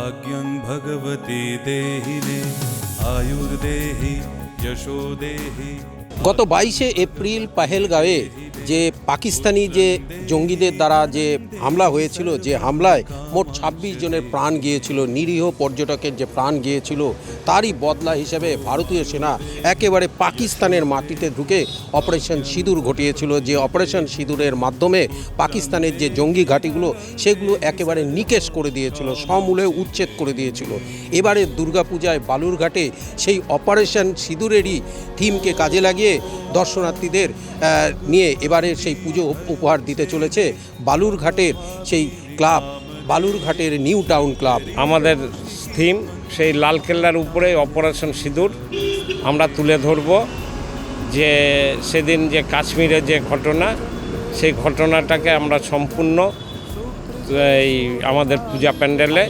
भाग्यं भगवती देहि मे आयुर्देहि यशो देहि গত বাইশে এপ্রিল পাহেলগাঁওয়ে যে পাকিস্তানি যে জঙ্গিদের দ্বারা যে হামলা হয়েছিল, যে হামলায় মোট ছাব্বিশ জনের প্রাণ গিয়েছিল, নিরীহ পর্যটকের যে প্রাণ গিয়েছিল, তারই বদলা হিসেবে ভারতীয় সেনা একেবারে পাকিস্তানের মাটিতে ঢুকে অপারেশন সিঁদুর ঘটিয়েছিল। যে অপারেশন সিঁদুরের মাধ্যমে পাকিস্তানের যে জঙ্গি ঘাঁটিগুলো, সেগুলো একেবারে নিকেশ করে দিয়েছিল, সমূলে উচ্ছেদ করে দিয়েছিল। এবারে দুর্গাপূজায় বালুরঘাটে সেই অপারেশন সিঁদুরেরই থিমকে কাজে লাগিয়ে দর্শনার্থীদের নিয়ে এবারে সেই পুজো উপহার দিতে চলেছে বালুরঘাটের সেই ক্লাব, বালুরঘাটের নিউ টাউন ক্লাব। আমাদের থিম, সেই লালকেল্লার উপরে অপারেশন সিঁদুর আমরা তুলে ধরব। যে সেদিন যে কাশ্মীরের যে ঘটনা, সেই ঘটনাটাকে আমরা সম্পূর্ণ, এই আমাদের পূজা প্যান্ডেলে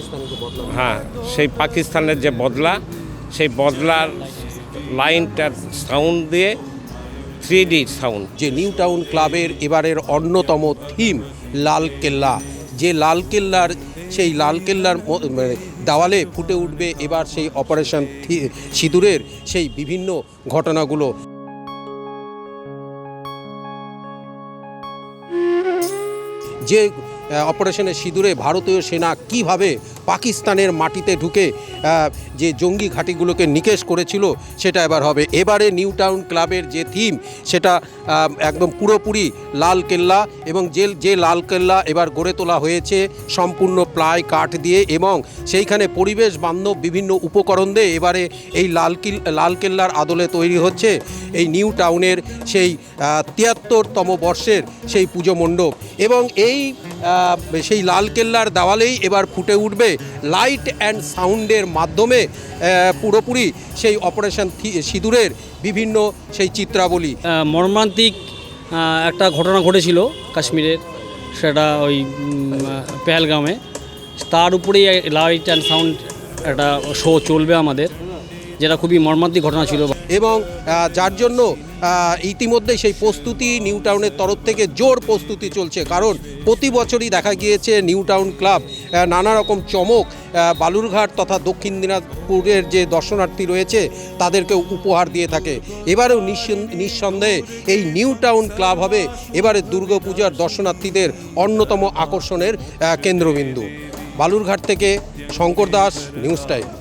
হ্যাঁ সেই পাকিস্তানের যে বদলা, সেই বদলার লাইনটার সাউন্ড দিয়ে থ্রি ডি সাউন্ড। যে নিউ টাউন ক্লাবের এবারের অন্যতম থিম লাল কেল্লা। যে লাল কেল্লার, সেই লাল কেল্লার মানে দেওয়ালে ফুটে উঠবে এবার সেই অপারেশন সিঁদুরের সেই বিভিন্ন ঘটনাগুলো। যে অপারেশনের সিঁদুরে ভারতীয় সেনা কীভাবে পাকিস্তানের মাটিতে ঢুকে যে জঙ্গি ঘাঁটিগুলোকে নিকেশ করেছিল, সেটা এবার হবে। এবারে নিউ টাউন ক্লাবের যে থিম, সেটা একদম পুরোপুরি লাল কেল্লা এবং যে যে লাল কেল্লা এবার গড়ে তোলা হয়েছে, সম্পূর্ণ প্লাই কাঠ দিয়ে এবং সেইখানে পরিবেশ বান্ধব বিভিন্ন উপকরণ দিয়ে এবারে এই লাল কিল, লাল কেল্লার আদলে তৈরি হচ্ছে। এই নিউ টাউনের সেই তিয়াত্তরতম বর্ষের সেই পুজো মণ্ডপ এবং এই সেই লাল কেল্লার দেওয়ালেই এবার ফুটে উঠবে লাইট অ্যান্ড সাউন্ডের মাধ্যমে পুরোপুরি সেই অপারেশন সিঁদুরের বিভিন্ন সেই চিত্রাবলী। মর্মান্তিক একটা ঘটনা ঘটেছিল কাশ্মীরের, সেটা ওই পেহেলগামে। তার উপরেই লাইট অ্যান্ড সাউন্ড একটা শো চলবে আমাদের, যেটা খুবই মর্মান্তিক ঘটনা ছিল। এবং যার জন্য ইতিমধ্যে সেই প্রস্তুতি নিউ টাউনের তরফ থেকে জোর প্রস্তুতি চলছে। কারণ প্রতি বছরই দেখা গিয়েছে নিউ টাউন ক্লাব নানা রকম চমক বালুরঘাট তথা দক্ষিণ দিনাজপুরের যে দর্শনার্থী রয়েছে তাদেরকে উপহার দিয়ে থাকে। এবারেও নিঃসন- নিঃসন্দেহে এই নিউ টাউন ক্লাব হবে এবারে দুর্গাপূজার দর্শনার্থীদের অন্যতম আকর্ষণের কেন্দ্রবিন্দু। বালুরঘাট থেকে শঙ্কর দাস, নিউজ টাইম।